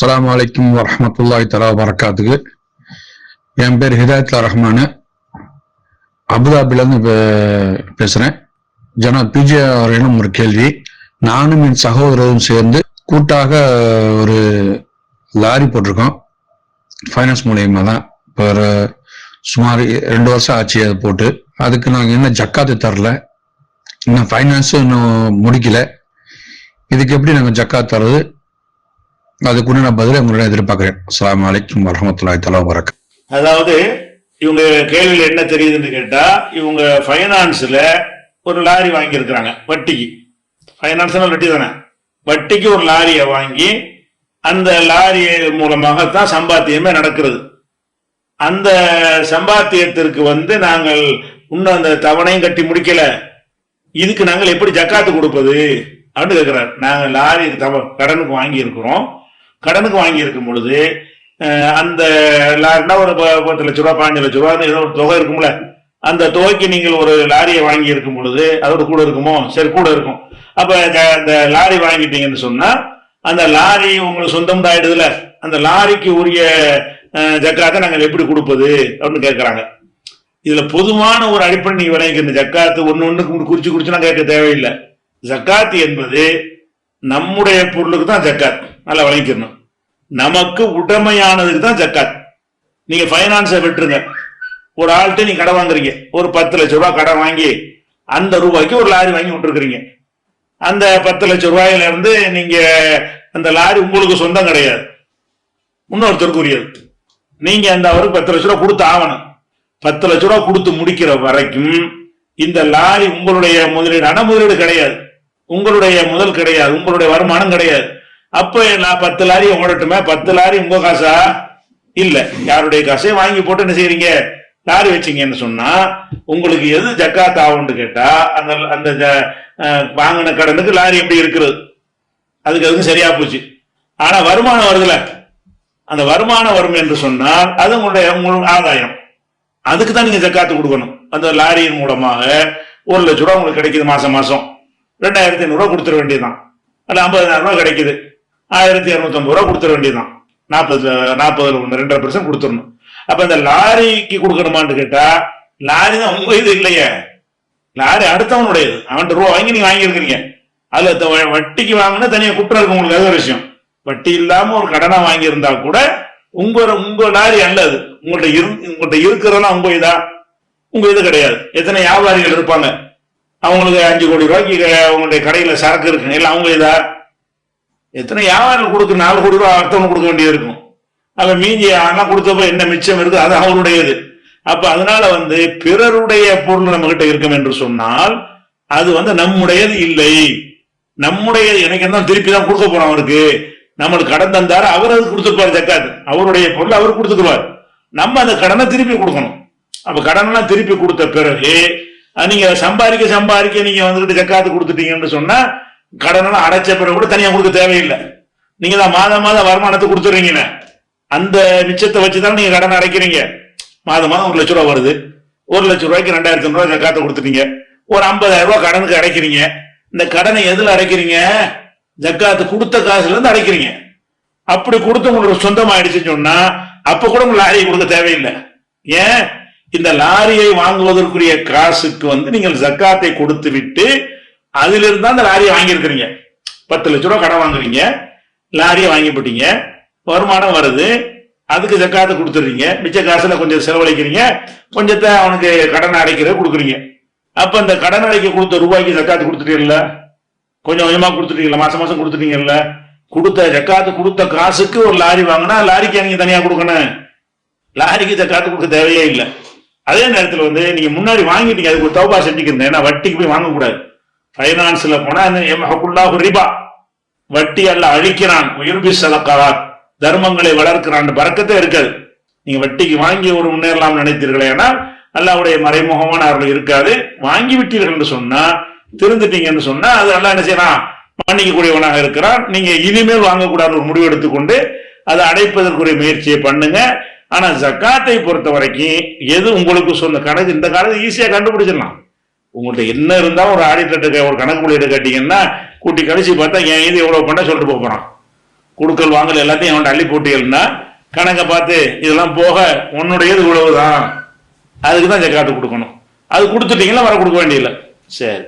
அஸ்லாம் வலைக்கம் வரமத்துல்லாய் தலா வரக்காத்துக்கு என் பேர் ஹிதாயத்லா ரஹ்மானு. அபுதாபிலேருந்து பே- பேசுறேன். ஜனா பிஜே அவர்களிடம் ஒரு கேள்வி. நானும் என் சகோதரரும் சேர்ந்து கூட்டாக ஒரு லாரி போட்டிருக்கோம். ஃபைனான்ஸ் மூலியமா தான். இப்போ ஒரு சுமார் ரெண்டு வருஷம் ஆச்சு அதை போட்டு. அதுக்கு நாங்கள் இன்னும் ஜக்காத்து தரல. இன்னும் ஃபைனான்ஸும் இன்னும் முடிக்கல. இதுக்கு எப்படி நாங்கள் ஜக்காத் தர்றது அதுக்குன்னு நான் பதிலை உங்களிடம் எதிர்பார்க்கிறேன். அஸ்லாம் அலைக்கும் வரஹ்மத்துல்லாஹி தஆலா வரக்க அதாவது இவங்க கேள்வியில் என்ன தெரியுதுன்னு கேட்டா இவங்க ஃபைனான்ஸ்ல ஒரு லாரி வாங்கியிருக்கிறாங்க வட்டிக்கு. ஃபைனான்ஸ்னா வட்டி தானே? வட்டிக்கு ஒரு லாரியை வாங்கி அந்த லாரி மூலமாகத்தான் சம்பாத்தியமே நடக்கிறது. அந்த சம்பாத்தியத்திற்கு வந்து நாங்கள் இன்னும் அந்த தவணையும் கட்டி முடிக்கல. இதுக்கு நாங்கள் எப்படி ஜக்காத்து கொடுப்பது? அப்படின்னு கேட்கிறார் நாங்கள் லாரி தவ கடனுக்கு வாங்கியிருக்கிறோம். கடனுக்கு வாங்கியிருக்கும் பொழுது அந்த லாரினா ஒரு பத்து லட்ச ரூபா பதினஞ்சு லட்ச ரூபா ஏதோ ஒரு தொகை இருக்கும்ல அந்த தொகைக்கு நீங்கள் ஒரு லாரியை வாங்கி இருக்கும் பொழுது அதோட கூட இருக்குமோ? சரி கூட இருக்கும். அப்போ இந்த- அந்த லாரி வாங்கிட்டீங்கன்னு சொன்னால் அந்த லாரி உங்களுக்கு சொந்தம் ஆயிடுதுல அந்த லாரிக்கு உரிய ஜக்காத்தை நாங்கள் எப்படி கொடுப்பது? அப்படின்னு கேட்குறாங்க. இதில் பொதுவான ஒரு அடிப்படை நீங்கள் விளைவிக்கிற ஜக்காத்து ஒன்று ஒன்று குறிச்சு குறிச்சுலாம் கேட்க தேவையில்லை. ஜக்காத்து என்பது நம்முடைய பொருளுக்கு தான் ஜக்காத். நல்லா வழங்கிக்கணும் நமக்கு உடமையானதுக்கு தான் ஜக்காத். நீங்க ஃபைனான்ஸை விட்டுருங்க. ஒரு ஆள்கிட்ட நீங்க கடை வாங்குறீங்க. ஒரு பத்து லட்ச ரூபாய் கடை வாங்கி அந்த ரூபாய்க்கு ஒரு லாரி வாங்கி விட்டுருக்குறீங்க. அந்த பத்து லட்ச ரூபாயில இருந்து நீங்க அந்த லாரி உங்களுக்கு சொந்தம் கிடையாது. இன்னொருத்தருக்கு உரியது நீங்க அந்த அவருக்கு பத்து லட்ச ரூபா கொடுத்து ஆகணும். பத்து லட்ச ரூபா கொடுத்து முடிக்கிற வரைக்கும் இந்த லாரி உங்களுடைய முதலீடு அன முதலீடு கிடையாது. உங்களுடைய முதல் கிடையாது உங்களுடைய வருமானம் கிடையாது. அப்ப நான் பத்து லாரி ஓடட்டுமே? பத்து லாரி உங்க காசா? இல்ல. யாருடைய காசையும் வாங்கி போட்டு என்ன செய்யறீங்க லாரி வச்சீங்கன்னு சொன்னா உங்களுக்கு எது ஜக்காத் ஆகும்னு கேட்டா அந்த அந்த வாங்கின கடனுக்கு லாரி எப்படி இருக்கிறது? அதுக்கு அதுக்கு சரியா போச்சு. ஆனா வருமானம் வருதுல. அந்த வருமானம் வரும் என்று சொன்னால் அது உங்களுடைய உங்களுடைய ஆதாயம். அதுக்கு தான் நீங்க ஜக்காத்து கொடுக்கணும். அந்த லாரியின் மூலமாக ஒரு லட்ச ரூபா உங்களுக்கு கிடைக்குது மாசம் மாசம். ரெண்டாயிரத்தி ஐநூறுரூவா கொடுத்துட வேண்டியதுதான். அல்ல ஐம்பதாயிரம் ரூபா கிடைக்குது. ஆயிரத்தி இரநூத்தம்பது ரூபா கொடுத்துட வேண்டியதுதான். நாற்பது நாற்பதுல ஒன்று ரெண்டரை பர்சன்ட் கொடுத்துடணும். அப்போ இந்த லாரிக்கு கொடுக்கணுமான்னு கேட்டா லாரி தான் உங்க இது இல்லையே. லாரி அடுத்தவனுடையது. அவன்கிட்ட ரூபா வாங்கி நீங்க வாங்கியிருக்கிறீங்க. அதுல வட்டிக்கு வாங்கினா தனியாக குற்றம் இருக்கும் உங்களுக்கு அது ஒரு விஷயம். வட்டி இல்லாம ஒரு கடனா வாங்கியிருந்தா கூட உங்க உங்க லாரி அல்லது உங்கள்ட்ட இரு உங்கள்ட்ட இருக்கிறதெல்லாம் உங்க இதா. உங்க இது கிடையாது. எத்தனை வியாபாரிகள் இருப்பாங்க? அவங்களுக்கு அஞ்சு கோடி ரூபாய்க்கு அவங்களுடைய கடையில் சரக்கு இருக்குங்க. இல்லை அவங்க இதா எத்தனை வியாபாரம் கொடுக்கு நாலு கோடி ரூபா அடுத்தவங்க கொடுக்க வேண்டியது இருக்கும். அப்போ மீதி ஆனால் கொடுத்தப்ப என்ன மிச்சம் இருக்கு? அது அவருடையது. அப்போ அதனால வந்து பிறருடைய பொருள் நம்மகிட்ட இருக்கும் என்று சொன்னால் அது வந்து நம்முடையது இல்லை. நம்முடைய எனக்கு என்ன திருப்பி தான் கொடுக்க போறோம் அவருக்கு. நம்மளுக்கு கடன் தந்தாரு அவர் அது கொடுத்துருப்பார் ஜக்காது அவருடைய பொருள் அவர் கொடுத்துக்குவார். நம்ம அந்த கடனை திருப்பி கொடுக்கணும். அப்ப கடனெல்லாம் திருப்பி கொடுத்த பிறகு நீங்க சம்பாதிக்க சம்பாதிக்க நீங்க வந்துட்டு ஜக்காத்து கொடுத்துட்டீங்கன்னு சொன்னா கடனெல்லாம் அடைச்ச பிறகு கூட தனியா கொடுக்க தேவையில்லை. நீங்க தான் மாதம் மாதம் வருமானத்தை கொடுத்துறீங்கன்னு. அந்த மிச்சத்தை வச்சு தான் நீங்க கடன் அடைக்கிறீங்க. மாதம் மாதம் ஒரு லட்ச ரூபா வருது. ஒரு லட்ச ரூபாய்க்கு ரெண்டாயிரத்தி ரூபாய் ஜக்காத்தை கொடுத்துட்டீங்க. ஒரு ஐம்பதாயிரம் ரூபாய் கடனுக்கு அடைக்கிறீங்க. இந்த கடனை எதுல அடைக்கிறீங்க? ஜக்காத்து கொடுத்த காசுல இருந்து அடைக்கிறீங்க. அப்படி கொடுத்து உங்களுக்கு சொந்தமாயிடுச்சுன்னு சொன்னா அப்ப கூட உங்களுக்கு லாரியை கொடுக்க தேவையில்லை. ஏன்? இந்த லாரியை வாங்குவதற்குரிய காசுக்கு வந்து நீங்கள் ஜக்காத்தை கொடுத்து விட்டு அதிலிருந்து தான் அந்த லாரியை வாங்கியிருக்கிறீங்க. பத்து லட்ச ரூபா கடன் வாங்குறீங்க. லாரியை வாங்கி போட்டீங்க வருமானம் வருது. அதுக்கு ஜக்காத்தை கொடுத்துறீங்க மிச்ச காசுல கொஞ்சம் செலவழிக்கிறீங்க. கொஞ்சத்தை அவனுக்கு கடன் அடைக்கிற கொடுக்குறீங்க. அப்ப அந்த கடன் அடைக்க கொடுத்த ரூபாய்க்கு ஜக்காத்து கொடுத்துட்டீங்கல்ல? கொஞ்சம் கொஞ்சமா கொடுத்துட்டீங்கல்ல? மாசம் மாசம் கொடுத்துட்டீங்கல்ல? கொடுத்த ஜக்காத்து கொடுத்த காசுக்கு ஒரு லாரி வாங்கினா லாரிக்கு நீங்க தனியா கொடுக்கணும்? லாரிக்கு ஜக்காத்து கொடுக்க தேவையே இல்லை. அதே நேரத்தில் வந்து நீங்க முன்னாடி வாங்கிட்டீங்க அதுக்கு ஒரு தௌபா செஞ்சுக்கிறீங்க ஏன்னா வட்டிக்கு போய் வாங்கக்கூடாது ஃபைனான்ஸ்ல போனா எம்ஹகுல்லாஹு ரிபா. வட்டி அல்ல அழிக்கிறான். உயிர்பி சலக்காரான் தர்மங்களை வளர்க்கிறான். பறக்கத்தே இருக்காது. நீங்க வட்டிக்கு வாங்கி ஒரு முன்னேறலாம் நினைத்தீர்களே ஆனால் அல்லாவுடைய மறைமுகமான அருள் இருக்காது. வாங்கி விட்டீர்கள் என்று சொன்னா திருந்துட்டீங்கன்னு சொன்னா அது அல்லா என்ன செய்யறான் மன்னிக்கக்கூடியவனாக இருக்கிறான். நீங்க இனிமேல் வாங்கக்கூடாது ஒரு முடிவு எடுத்துக்கொண்டு அதை அடைப்பதற்குரிய முயற்சியை பண்ணுங்க. ஆனா ஜக்காத்தை பொறுத்த வரைக்கும் எது உங்களுக்கு சொந்த கணக்கு? இந்த காலத்து ஈஸியா கண்டுபிடிச்சிடலாம். உங்கள்ட்ட என்ன இருந்தாலும் ஒரு ஆடிட்டர்கிட்ட ஒரு கணக்கு புள்ளியிட்ட கேட்டீங்கன்னா கூட்டி கழிச்சு பார்த்தா என் இது எவ்வளவு பண்ண சொல்லிட்டு போப் போறான். கொடுக்கல் வாங்கல் எல்லாத்தையும் அவன் அள்ளி போட்டியல்னா கணக்கை பார்த்து இதெல்லாம் போக உன்னுடையது இவ்வளவுதான். அதுக்கு தான் ஜக்காத்து கொடுக்கணும். அது கொடுத்துட்டீங்களா வர கொடுக்க வேண்டியதில்லை. சரி.